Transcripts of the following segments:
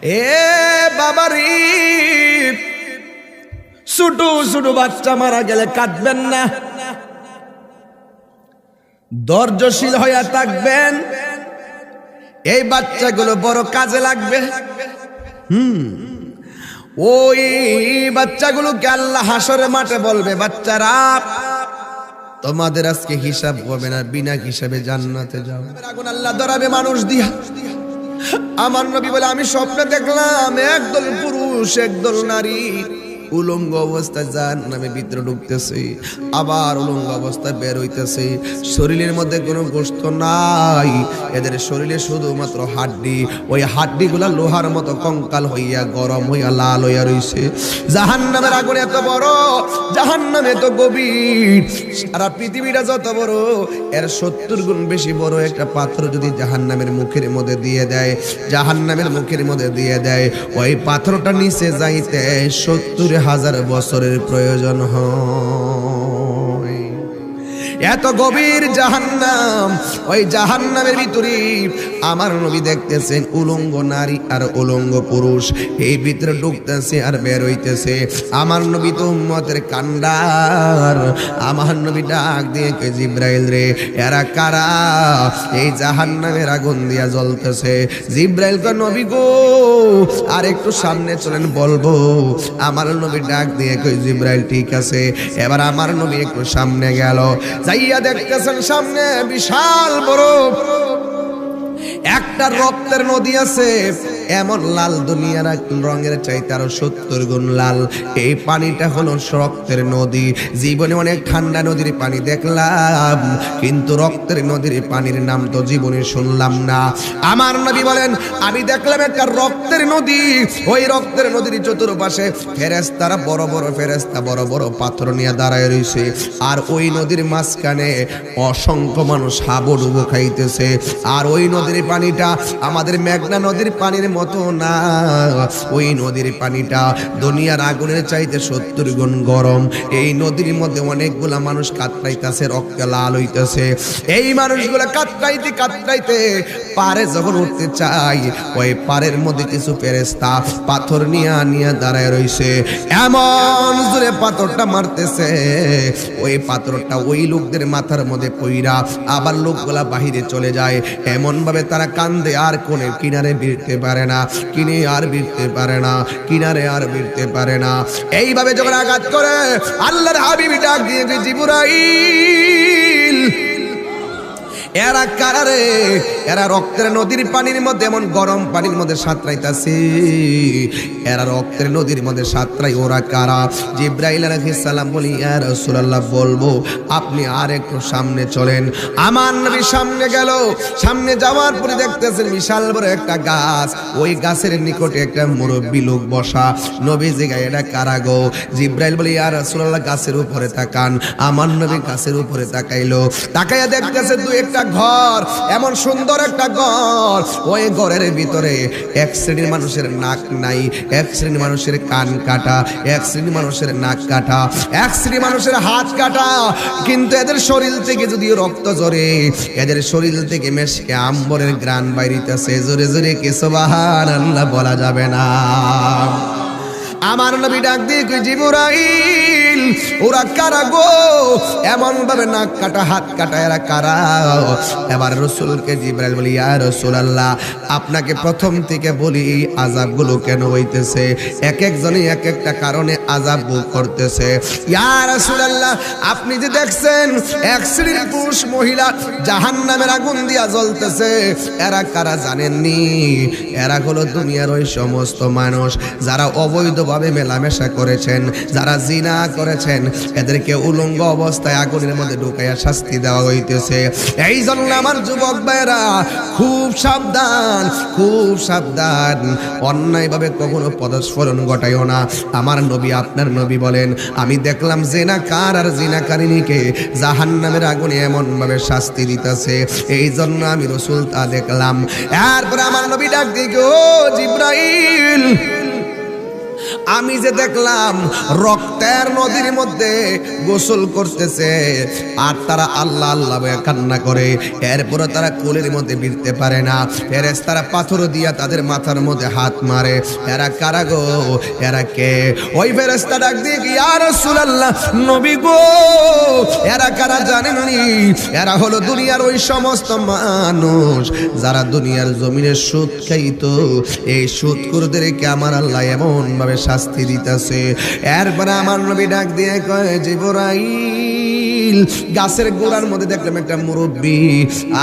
এ বাবারি ছোট ছোট বাচ্চা মারা গেলে কাঁদবেন না। ধৈর্যশীল হইয়া থাকবেন, এই বাচ্চাগুলো বড় কাজে লাগবে। হুম, ওই বাচ্চাগুলোকে আল্লাহ হাসরে মাঠে বলবে, বাচ্চারা, তোমাদের আজকে হিসাব হবে না, বিনা হিসাবে জান্নাতে যাও। আগুন আল্লাহ ধরাবে মানুষ দিয়া। আমার নবী বলে আমি স্বপ্নে দেখলাম একদল পুরুষ একদল নারী। উলঙ্গ অবস্থায় যার নামে ভিতরে ঢুকতেছে, আবার উলঙ্গ অবস্থায় বের হইতেছে। শরীরের মধ্যে কোনো গোস্ত নাই। এদের শরীরে শুধুমাত্র হাড্ডি। ওই হাড্ডি গুলা লোহার মতো কঙ্কাল হইয়া, গরম হইয়া, লাল হইয়া রইছে। জাহান নামের আগুন এত বড় জাহান নামে এত গভীর। সারা পৃথিবীটা যত বড়, এর সত্তর গুণ বেশি বড় একটা পাথর যদি জাহান নামের মুখের মধ্যে দিয়ে দেয় জাহান নামের মুখের মধ্যে দিয়ে দেয়, ওই পাথরটা নিচে যাইতে সত্তর হাজার বছরের প্রয়োজন হয়। এত গভীর জাহান্নাম, ওই জাহান্নামের ভিতরে আমার নবী দেখতেছেন উলঙ্গ নারী আর উলঙ্গ পুরুষ। এই ভিতরে ঢুকতেছে আর বের হইতেছে। আমার নবী তো উম্মতের কান্ডার। আমার নবী ডাক দিয়ে কে জিব্রাইল রে, এরা কারা? এই জাহান্নামের আগুন দিয়া জ্বলতেছে। জিব্রাইল কয়, নবী গো, আর একটু সামনে চলেন, বলব। আমার নবী ডাক দিয়ে কই জিব্রাইল ঠিক আছে। এবার আমার নবী একটু সামনে গেল। যাইয়া দেখতেছেন সামনে বিশাল বড় একটা রক্তের নদী আছে, এমন লাল দুনিয়ার রঙের চাইতে আরও সত্তর গুণ লাল। এই পানিটা হলো রক্তের নদী। জীবনে অনেক ঠান্ডা নদীর পানি দেখলাম, কিন্তু রক্তের নদীর পানির নাম তো জীবনে শুনলাম না। আমার নবী বলেন, আমি দেখলাম একটা রক্তের নদী। ওই রক্তের নদীর চতুর্পাশে ফেরেস্তারা বড় বড় ফেরেস্তা বড় বড় পাথর নিয়ে দাঁড়ায় রয়েছে আর ওই নদীর মাঝখানে অসংখ্য মানুষ হাবুডুবু খাইতেছে। আর ওই নদীর পানিটা আমাদের মেঘনা নদীর পানির মতো না। ওই নদীর পানিটা দুনিয়ার আগুনের চাইতে সত্তর গুণ গরম। এই নদীর মধ্যে অনেকগুলা মানুষ কাতরাইতেছে, রক্ত লাল হইতেছে। এই মানুষগুলা কাতরাইতে কাতরাইতে পারে যখন উঠতে চাই ওই পারের মধ্যে কিছু ফেরেস্তা পাথর নিয়ে নিয়ে দাঁড়ায় রইছে। এমন জোরে পাথরটা মারতেছে, ওই পাথরটা ওই লোকদের মাথার মধ্যে পইরা আবার লোকগুলা বাহিরে চলে যায়। এমন ভাবে তারা কান্দে, আর কোনে কিনারে বিরতে পারে না, কিনে আর বিরতে পারে না, কিনারে আর বিরতে পারে না। এইভাবে যখন আঘাত করে, আল্লাহর হাবিবি ডাক দিয়ে যে জিবুরাইল, এরা কারারে এরা রক্তের নদীর পানির মধ্যে, এমন গরম পানির মধ্যে সাঁতরাইতাছে। এরা রক্তের নদীর মধ্যে সাঁতরাই ওরা কারা? জিব্রাইল সালাম বলি, ইয়া রাসূলুল্লাহ, বলব, আপনি আর একটু সামনে চলেন। আমার নবী সামনে গেল, সামনে যাওয়ার পরে দেখতেছেন বিশাল বড় একটা গাছ। ওই গাছের নিকটে একটা মুরব্বী লোক বসা। নবী জিগায় এটা কারা গো? জিব্রাইল বলি, ইয়া রাসূলুল্লাহ, গাছের উপরে তাকান। আমার নবী গাছের উপরে তাকাইলো। তাকাইয়া দেখতেছে দু একটা ঘর, এমন সুন্দর একটা ঘর। ওই ঘরের ভিতরে এক শ্রেণির মানুষের নাক নাই, এক শ্রেণির মানুষের কান কাটা, এক শ্রেণির মানুষের নাক কাটা, এক শ্রেণির মানুষের হাত কাটা। কিন্তু এদের শরীর থেকে যদি রক্ত জরে এদের শরীর থেকে মেশকে আম্বরের গ্রান বাইরিতেছে। জোরে জোরে কেসবাহান আল্লাহ বলা যাবে না। আমার নবী ডাক দিয়ে জিবরাইল, ওরা কারা গো? এমন ভাবে নাক কাটা, হাত কাটা, এরা কারা? এবার রসুলকে জিবরাইল বলি, ইয়া রাসূলুল্লাহ, আপনাকে প্রথম থেকে বলি এই আযাবগুলো কেন হইতেছে? এক একজনই এক একটা কারণে আযাব ভোগ করতেছে। ইয়া রাসূলুল্লাহ, আপনি যে দেখছেন, এক শ্রেণির পুরুষ মহিলা জাহান্নামের আগুন দিয়া জ্বলতেছে। এরা কারা জানেননি? এরা হলো দুনিয়ার ওই সমস্ত মানুষ যারা অবৈধভাবে মেলামেশা করেছেন। যারা জিনা করেছেন, এদেরকে উলঙ্গ অবস্থায় আগুনের মধ্যে ঢুকাইয়া শাস্তি দেওয়া হইতেছে। এই জন্য আমার যুবক ভাইরা খুব সাবধান খুব সাবধান। অন্যায়ভাবে কখনো পদস্ফোরণ ঘটাইও না। আমার নবী, আপনার নবী বলেন, আমি দেখলাম জেনা কার আর জিনাকারিনীকে জাহান নামের আগুনে এমন ভাবে শাস্তি দিতেছে। এই জন্য আমি রসুল তা দেখলাম। এরপরে আমার নবী ডাক দিকে ও জিব্রাইল আমি যে দেখলাম রক্তের নদীর মধ্যে গোসল করতেছে, আর তারা আল্লাহ আল্লাহ কান্না করে। এরপরে তারা কোলের মধ্যে বিরতে পারে না। ফেরেস তারা পাথর দিয়া তাদের মাথার মধ্যে হাত মারে। এরা কারা গো? এরা কে? ওই ফেরেস্তা ডাক দিয়ে কি আর রাসূলুল্লাহ, নবী গো! এরা কারা জানেননি এরা হলো দুনিয়ার ওই সমস্ত মানুষ যারা দুনিয়ার জমিনে সুদ খাইতো। এই সুদ করদেরকে আমার আল্লাহ এমন ভাবে শাস্তি দিতেছে। এরপরে আমার নবী ডাক দিয়ে কয় জিবরাইল গাছের গোড়ার মধ্যে দেখলাম একটা মুরব্বী।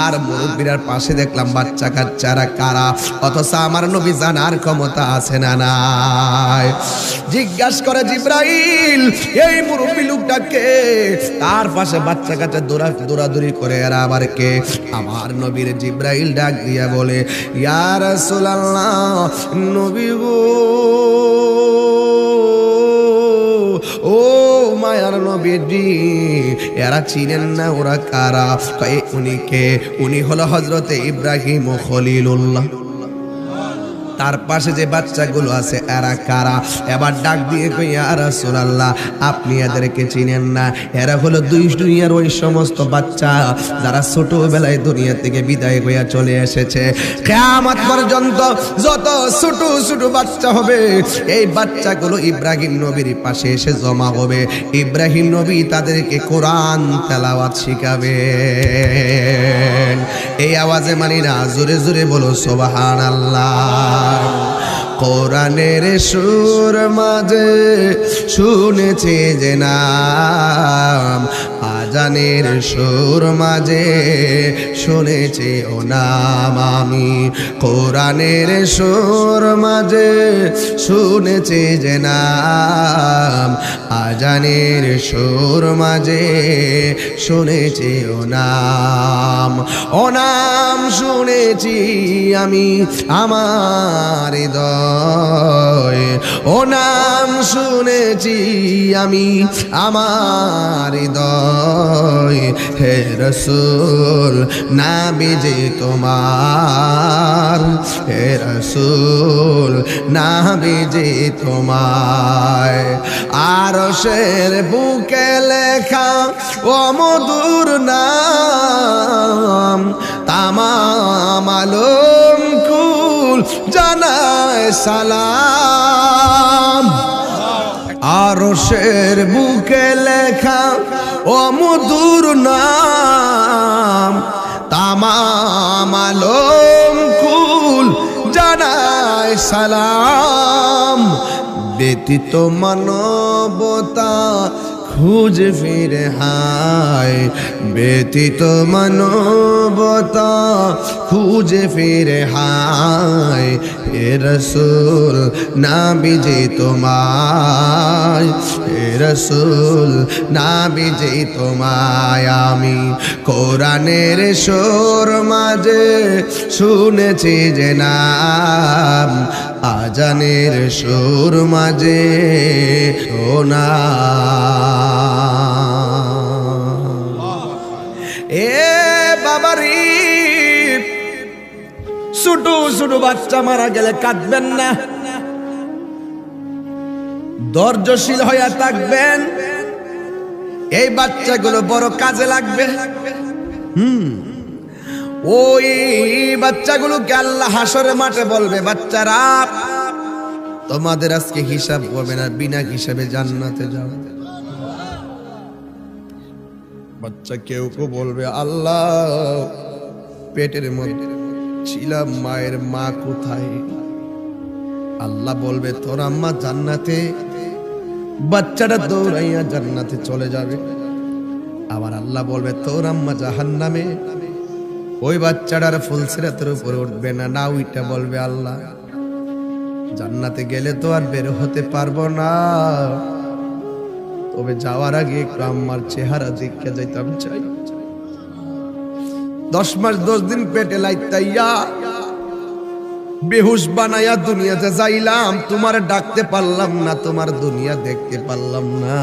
আর মুরব্বীর পাশে দেখলাম বাচ্চা কাচ্চারা কারা? অথচ আমার নবী জানার ক্ষমতা আছে না নাই। জিজ্ঞাসা করে জিব্রাইল, এই মুরব্বী লোকটাকে তার পাশে বাচ্চা কাচ্চা দৌড়া দৌড়াদৌড়ি করে, এরা আবার কে? আমার নবীর জিব্রাইল ডাক দিয়া বলে, ইয়া রাসূলুল্লাহ, নবী গো। নবীজি এরা চিনেন না ওরা কারা? উনিকে, উনি কে উনি হলো হজরতে ইব্রাহিম ও খলিলুল্লাহ। তার পাশে যে বাচ্চাগুলো আছে, এরা কারা? এবার ডাক দিয়ে কই আর আপনি এদেরকে চিনেন না? এরা হলো দুই দুনিয়ার ওই সমস্ত বাচ্চা যারা ছোটবেলায় দুনিয়া থেকে বিদায় হইয়া চলে এসেছে। কিয়ামত পর্যন্ত যত ছোট ছোট বাচ্চা হবে, এই বাচ্চাগুলো ইব্রাহিম নবীর পাশে এসে জমা হবে। ইব্রাহিম নবী তাদেরকে কোরআন তেলাওয়াত শিখাবে এই আওয়াজে মানি না জোরে জোরে বলো সোবাহান আল্লাহ কোরআনের সুর মাঝে শুনেছি যে নাম আজানের সুর মাঝে শুনেছি ও নাম আমি। কোরআনের সুর মাঝে শুনেছি যে নাম। আজানের সুর মাঝে শুনেছি ও নাম। ও নাম শুনেছি আমি আমার হৃদয়। ও নাম শুনেছি আমি আমার হৃদয়। হে রসুল না বিজে তোমার। হে রসুল না বিজে তোমায় আর শের বুকে লেখা ও মধুর নাম। তামাম কুল জানায় সালাম। আর শের বুকে লেখা ও মধুর নাম। তামাম আলম কুল সালাম। ব্যতীত মানবতা খুঁজে ফিরে হায়, ব্যতীত মানবতা খুঁজে ফিরে হায় হে রসুল না বিজে তোমায় হে রসুল না বিজে তোমায়, আমি কোরআনের সোর মাঝে শুনেছি যে নাম আজানের সুর মাঝে ও না এ বাবারি ছোট ছোট বাচ্চা মারা গেলে কাঁদবেন না। ধৈর্যশীল হইয়া থাকবেন। এই বাচ্চাগুলো বড় কাজে লাগবে। ওই বাচ্চাগুলোকে আল্লাহ হাসরে মাঠে বলবে, বাচ্চারা, তোমাদের আজকে হিসাব করবে না, বিনা হিসাবে জান্নাতে যাও। বাচ্চা কেউ কেউ বলবে, আল্লাহ, পেটের মধ্যে ছিলাম, মায়ের মা কোথায়? আল্লাহ বলবে, তোর আম্মা জান্নাতে, বাচ্চাটা দৌড়াইয়া জান্নাতে চলে যাবে। আবার আল্লাহ বলবে, তোর আম্মা জাহান্নামে ওই বাচ্চাটার ফুলসিরাতের উপরে উঠবে না না ওইটা বলবে আল্লাহ। জান্নাতে গেলে তো আর বের হতে পারব না। তবে যাওয়ার আগে একটু চেহারা দেখে যাইতাম চাই। দশ মাস, দশ দিন পেটে লাইতাইয়া বেহুশ বানাইয়া দুনিয়াতে যাইলাম, তোমার ডাকতে পারলাম না, তোমার দুনিয়া দেখতে পারলাম না।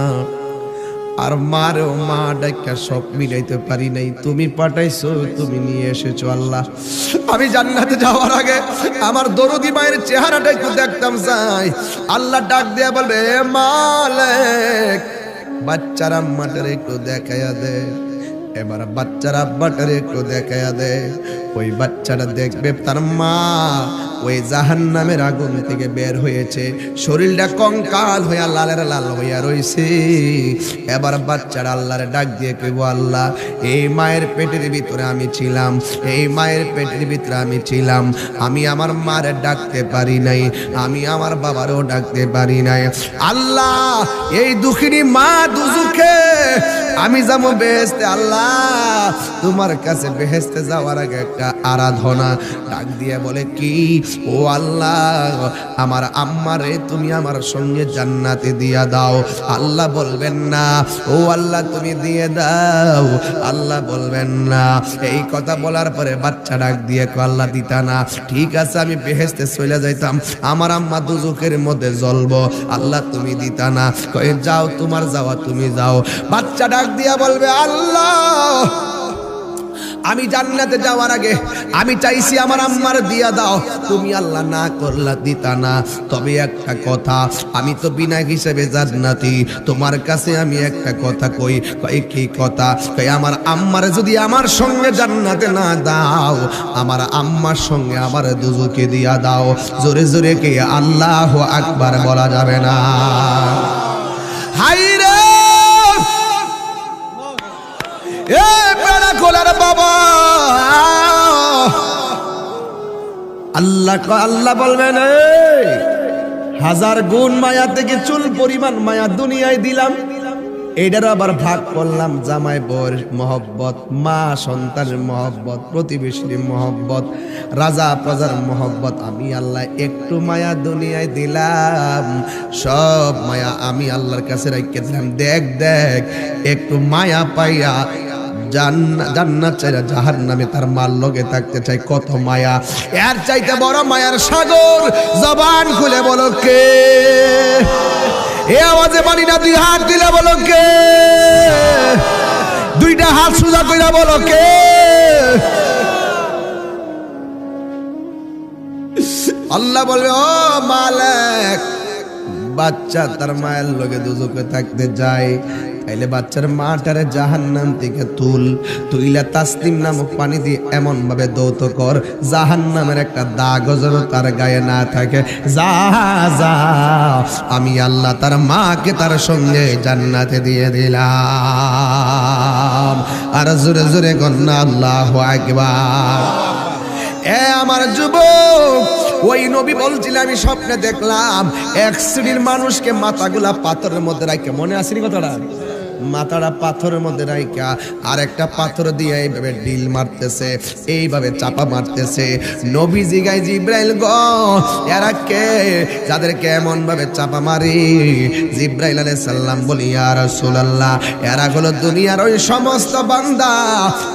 আর মারেও মা ডাক্কা সব মিলাইতে পারি নাই। তুমি পাঠাইছো, তুমি নিয়ে এসেছ আল্লাহ। আমি জান্নাতে যাওয়ার আগে আমার দরদি মায়ের চেহারাটা একটু দেখতাম চাই আল্লাহ ডাক দিয়া বলবে "এ মালিক, বাচ্চার আম্মাটার একটু দেখাইয়া দে। এবার বাচ্চার আব্বাটার একটু দেখাইয়া দে। ওই বাচ্চাটা দেখবে তার মা ওই জাহান নামের আগুন থেকে বের হয়েছে। শরীরটা কঙ্কাল হইয়া লালের লাল হইয়া রইছে। এবার বাচ্চারা আল্লাহরে ডাক দিয়ে কইব, আল্লাহ, এই মায়ের পেটের ভিতরে আমি ছিলাম, এই মায়ের পেটের ভিতরে আমি ছিলাম। আমি আমার মারে ডাকতে পারি নাই, আমি আমার বাবারও ডাকতে পারি নাই। আল্লাহ, এই দুঃখিনী মা দুজুকে, আমি যাব বেহেস্তে আল্লাহ, তোমার কাছে বেহেস্তে যাওয়ার আগে একটা আরাধনা। ডাক দিয়ে বলে, কি? ও আল্লাহ, আমার আম্মারে তুমি আমার সঙ্গে জান্নাতে দিয়া দাও। আল্লাহ বলবেন না। ও আল্লাহ, তুমি দিয়ে দাও। আল্লাহ বলবেন না। এই কথা বলার পরে বাচ্চা ডাক দিয়ে কো আল্লাহ, দিতা না। ঠিক আছে, আমি বেহেস্তে চলে যাইতাম। আমার আম্মা দুজুকের মধ্যে জ্বলবো। আল্লাহ, তুমি দিতা না। কয়ে, যাও, তোমার যাওয়া, তুমি যাও। বাচ্চা ডাক দিয়া বলবে, আল্লাহ আমি জান্নাতে যাওয়ার আগে আমি চাইছি আমার আম্মার দিয়া দাও। তুমি আল্লাহ না করলা দিতা না। তবে একটা কথা, আমি তো বিনা হিসেবে জান্নাতি। তোমার কাছে আমি একটা কথা কই কই কি কথা? কই আমার আম্মার যদি আমার সঙ্গে জান্নাতে না দাও, আমার আম্মার সঙ্গে আমার দুজুকে দিয়া দাও। জোরে জোরে কে আল্লাহ আকবার বলা যাবে না। হাই রে! খোলার বাবা। আল্লাহ আল্লাহ বলবেন হাজার গুণ মায়া থেকে চুল পরিমাণ মায়া দুনিয়ায় দিলাম। এটার আবার ভাগ করলাম জামাই বর মহব্বত, মা সন্তানের মহব্বত, প্রতিবেশীর মহব্বত, রাজা প্রজার মহব্বত। আমি আল্লাহ একটু মায়া দুনিয়ায় দিলাম, সব মায়া আমি আল্লাহর কাছে রেখে দিলাম। দেখ দেখ, একটু মায়া পাইয়া জান্নাত চাইরা জাহান নামে তার মাল লগে থাকতে চাই। কত মায়া। এর চাইতে বড় মায়ার সাগর। জবান খুলে বলো কে? এ আওয়াজে পানি না, দুই হাত দিলে বলো কে? দুইটা হাত সুজা কইরা বলো কে? আল্লাহ বলবে, ও মালিক, বাচ্চা তার মায়ের লগে দুজকে থাকতে যায় তাইলে বাচ্চার মাটারে জাহান্নাম থেকে তুল। তুইলা তাসলিম নামক পানি দিয়ে এমন ভাবে দৌত কর, জাহান্নামের একটা দাগ যেন তার গায়ে না থাকে। যা যা, আমি আল্লাহ তার মাকে তার সঙ্গে জান্নাতে দিয়ে দিলাম। আর জোরে জোরে কন্যা আল্লাহ আকবার। এ আমার যুবক, ওই নবী বলছিল, আমি স্বপ্নে দেখলাম এক শ্রেণির মানুষকে মাথাগুলা পাথরের মধ্যে রাখে মনে আসেনি কথাটা? মাথাটা পাথরের মধ্যে রাইকা আর একটা পাথর দিয়ে এইভাবে ডিল মারতেছে, এইভাবে চাপা মারতেছে। নবী জিগাই জিব্রাইল গ, এরা কে? যাদেরকে এমন ভাবে চাপা মারি। জিব্রাইল আলাইহিস সালাম বলি, ইয়া রাসূলুল্লাহ, এরা হলো দুনিয়ার ওই সমস্ত বান্দা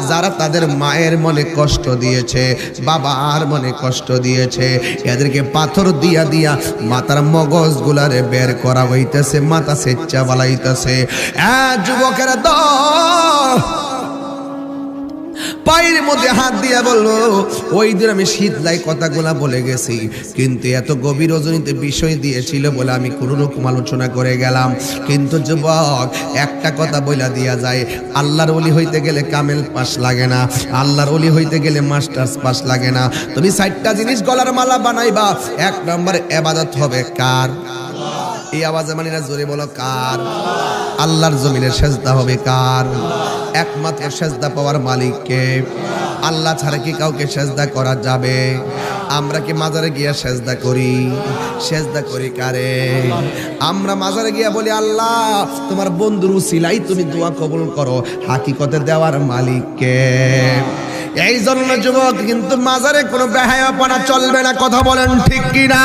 যারা তাদের মায়ের মনে কষ্ট দিয়েছে, বাবার মনে কষ্ট দিয়েছে। এদেরকে পাথর দিয়া দিয়া মাথার মগজ গুলারে বের করা হইতেছে, মাথা সেচ্চা বালাইতেছে। যুবকেরা দ পায়ের মধ্যে হাত দিয়ে বলল, ওই দিন আমি শীত শীতলাই কথাগুলা বলে গেছি। কিন্তু এত গভীর রজনীতে বিষয় দিয়েছিল বলে আমি কোনো রকম আলোচনা করে গেলাম। কিন্তু যুবক, একটা কথা বইলা দিয়া যায়, আল্লাহর অলি হইতে গেলে কামেল পাস লাগে না, আল্লাহর অলি হইতে গেলে মাস্টার্স পাস লাগে না। তুমি ষাটটা জিনিস গলার মালা বানাইবা, এক নম্বর এবাদত হবে কার? এই আওয়াজে মানে না জোরে বলো কার? আল্লাহর জমিনের সেজদা হবে কার? একমাত্র সেজদা পাওয়ার মালিককে আল্লাহ ছাড়া কি কাউকে সেজদা করা যাবে? আমরা কি মাজারে গিয়া সেজদা করি? সেজদা করি কারে? আমরা মাজারে গিয়া বলি, আল্লাহ, তোমার বন্ধুর উসিলাই তুমি দোয়া কবুল করো। হাকিকতে দেওয়ার মালিককে এই জন্য যুবক, কিন্তু মাজারে কোনো বেহায়াপনা চলবে না। কথা বলেন ঠিক কিনা?